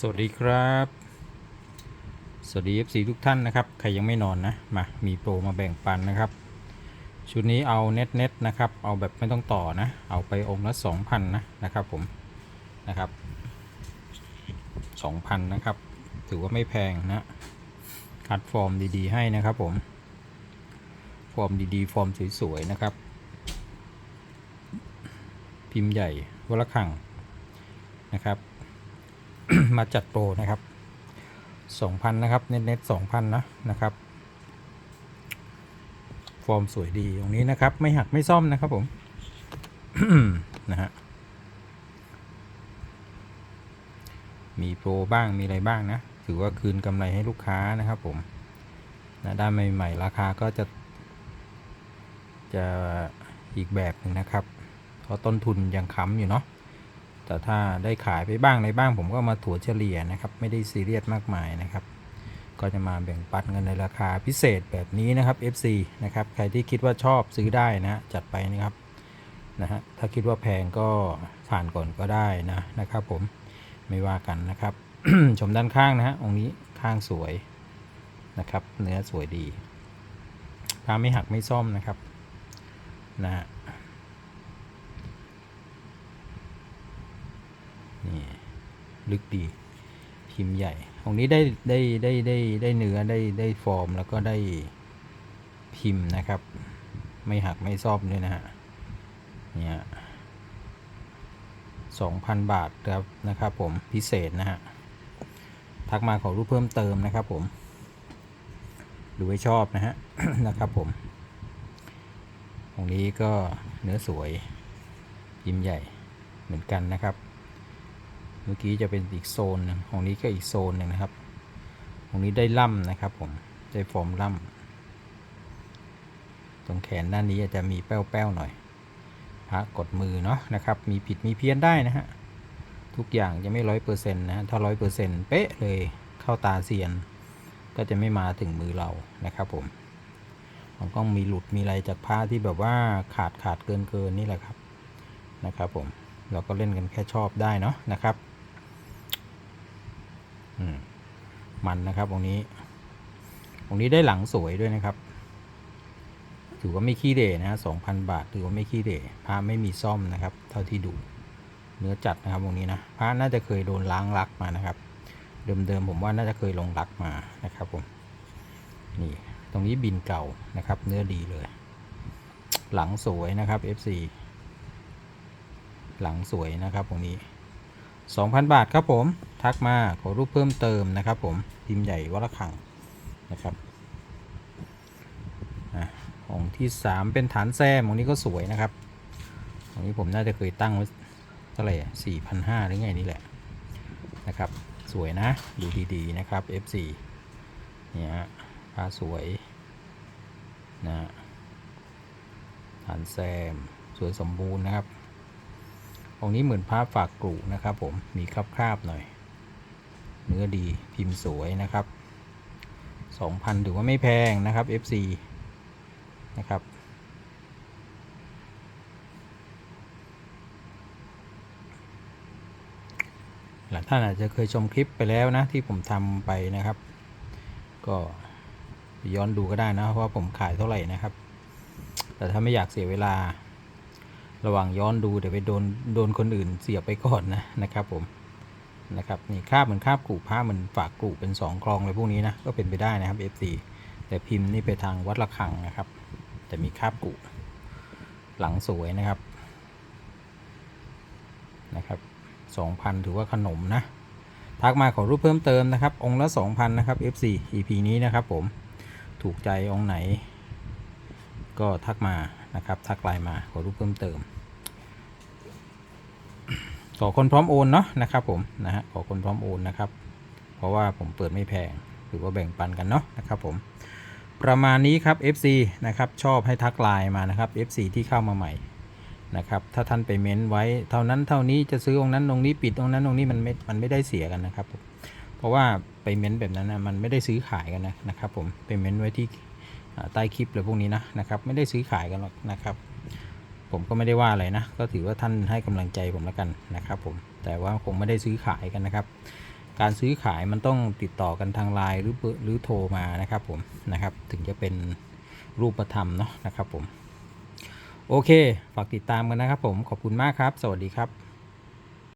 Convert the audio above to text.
สวัสดีครับ สวัสดี FC ทุกท่านนะครับ ใครยังไม่นอนนะ มา มีโปรมาแบ่งปันนะครับ ชุดนี้เอาเน็ตเน็ตนะครับ เอาแบบไม่ต้องต่อนะ เอาไปองค์ละ2,000นะนะครับผม นะครับ2,000นะครับ ถือว่าไม่แพงนะ คัดฟอร์มดีๆให้นะครับผม ฟอร์มดีๆ ฟอร์มสวยๆนะครับ พิมพ์ใหญ่วละขังนะครับ มาจัดโปรนะครับ2,000นะครับ เน็ตเน็ต2,000นะนะครับ ฟอร์มสวยดีตรงนี้นะครับ ไม่หักไม่ซ่อมนะครับผมนะฮะมีโปรบ้างมีอะไรบ้างนะ ถือว่าคืนกำไรให้ลูกค้านะครับผมนะด้านใหม่ ๆ ราคาก็จะ จะอีกแบบหนึ่งนะครับ เพราะต้นทุนยังค้ำอยู่เนาะ แต่ถ้าได้ขายไปบ้างในบ้าง ผมก็มาถัวเฉลี่ยนะครับ ไม่ได้ซีเรียสมากมายนะครับ ก็จะมาแบ่งปันเงินในราคาพิเศษแบบนี้นะครับ FC นะครับใครที่คิดว่าชอบซื้อได้นะจัดไปนะครับนะฮะถ้าคิดว่าแพงก็ผ่านก่อนก็ได้นะนะครับ ผมไม่ว่ากันนะครับ ชมด้านข้างนะฮะองค์นี้ข้างสวยนะครับ เนื้อสวยดีพาไม่หักไม่ซ่อมนะครับนะฮะ นี่ลึกดีพิมใหญ่ตรงนี้ได้ได้ได้ได้ได้เนื้อได้ได้ฟอร์มแล้วก็ได้พิมพ์นะครับ ไม่หักไม่ซ่อมด้วยนะฮะเนี่ยสองพันบาทครับนะครับผมพิเศษนะฮะทักมาขอรูปเพิ่มเติมนะครับผมดูให้ชอบนะฮะนะครับผมตรงนี้ก็เนื้อสวยพิมใหญ่เหมือนกันนะครับ เมื่อกี้จะเป็นอีกโซนหนึ่งของนี้ก็อีกโซนหนึ่งนะครับ ของนี้ได้ล่ำนะครับผม ได้ฟอร์มล่ำตรงแขนด้านนี้อาจจะมีแป้วๆหน่อย พระกดมือเนาะนะครับ มีผิดมีเพี้ยนได้นะฮะ ทุกอย่างจะไม่ร้อยเปอร์เซ็นต์นะ ถ้าร้อยเปอร์เซ็นต์เป๊ะเลย เข้าตาเซียน ก็จะไม่มาถึงมือเรานะครับผม มันก็มีหลุดมีอะไรจากผ้าที่แบบว่าขาดขาดเกินเกินนี่แหละครับ นะครับผมเราก็เล่นกันแค่ชอบได้เนาะนะครับ อืม มันนะครับตรงนี้ตรงนี้ได้หลังสวยด้วยนะครับ ถือว่าไม่ขี้เดนะฮะสองพันบาทถือว่าไม่ขี้เดพระไม่มีซ่อมนะครับ เท่าที่ดูเนื้อจัดนะครับตรงนี้นะพระน่าจะเคยโดนล้างลักมานะครับ เดิมๆผมว่าน่าจะเคยลงลักมานะครับผมนี่ตรงนี้บินเก่านะครับ เนื้อดีเลย หลังสวยนะครับ FC หลังสวยนะครับตรงนี้ 2,000 บาทครับผม ทักมาขอรูปเพิ่มเติมนะครับ ผมพิมพ์ใหญ่วัลขังนะครับอะองที่ 3 เป็นฐานแซมองนี้ก็สวยนะครับองนี้ผมน่าจะเคยตั้งไว้เท่าไหร่สี่พันห้าหรือไงนี่แหละนะครับ สวยนะดูดีๆนะครับ F4 เนี่ยฮะผ้าสวยนะฐานแซมสวยสมบูรณ์นะครับองนี้เหมือนพระฝากกรุนะครับผมมีคราบคราบๆหน่อย เนื้อดีพิมพ์สวยนะครับ 2,000ถือว่าไม่แพงนะครับ FC นะครับหลายท่านอาจจะเคยชมคลิปไปแล้วนะที่ผมทำไปนะครับ ก็ย้อนดูก็ได้นะเพราะว่าผมขายเท่าไหร่นะครับ แต่ถ้าไม่อยากเสียเวลา ระหว่างย้อนดูเดี๋ยวไปโดนโดนคนอื่นเสียไปก่อนนะนะครับผม นะครับนี่คาบเหมือนคาบกูผ้าเหมือนฝากกูเป็นสองคลองอะไรพวกนี้นะก็เป็นไปได้นะครับ FC แต่พิมพ์นี่ไปทางวัดระฆังนะครับจะมีคาบกูหลังสวยนะครับนะครับสองพันถือว่าขนมนะ ทักมาขอรูปเพิ่มเติมนะครับ องค์ละ 2,000 นะครับ F4 EP นี้นะครับผมถูกใจองค์ไหน ก็ทักมานะครับ ทักไลน์มาขอรูปเพิ่มเติม ขอคนพร้อมโอนเนาะนะครับผมนะฮะขอคนพร้อมโอนนะครับ เพราะว่าผมเปิดไม่แพงถือว่าแบ่งปันกันเนาะนะครับผมประมาณนี้ครับ FC นะครับชอบให้ทักไลน์มานะครับ FC ที่เข้ามาใหม่นะครับถ้าท่านไปเม้นไว้เท่านั้นเท่านี้จะซื้อองค์นั้นองค์นี้ปิดองค์นั้นองค์นี้มันไม่มันไม่ได้เสียกันนะครับผมเพราะว่าไปเม้นแบบนั้นนะมันไม่ได้ซื้อขายกันนะนะครับผมไปเม้นไว้ที่ใต้คลิปเลยพวกนี้นะนะครับไม่ได้ซื้อขายกันหรอกนะครับ ผมก็ไม่ได้ว่าอะไรนะ ก็ถือว่าท่านให้กำลังใจผมแล้วกันนะครับผมแต่ว่าคงไม่ได้ซื้อขายกันนะครับ การซื้อขายมันต้องติดต่อกันทางไลน์หรือหรือโทรมานะครับผมนะครับ ถึงจะเป็นรูปธรรมเนาะนะครับผมโอเค ฝากติดตามกันนะครับผมขอบคุณมากครับ สวัสดีครับ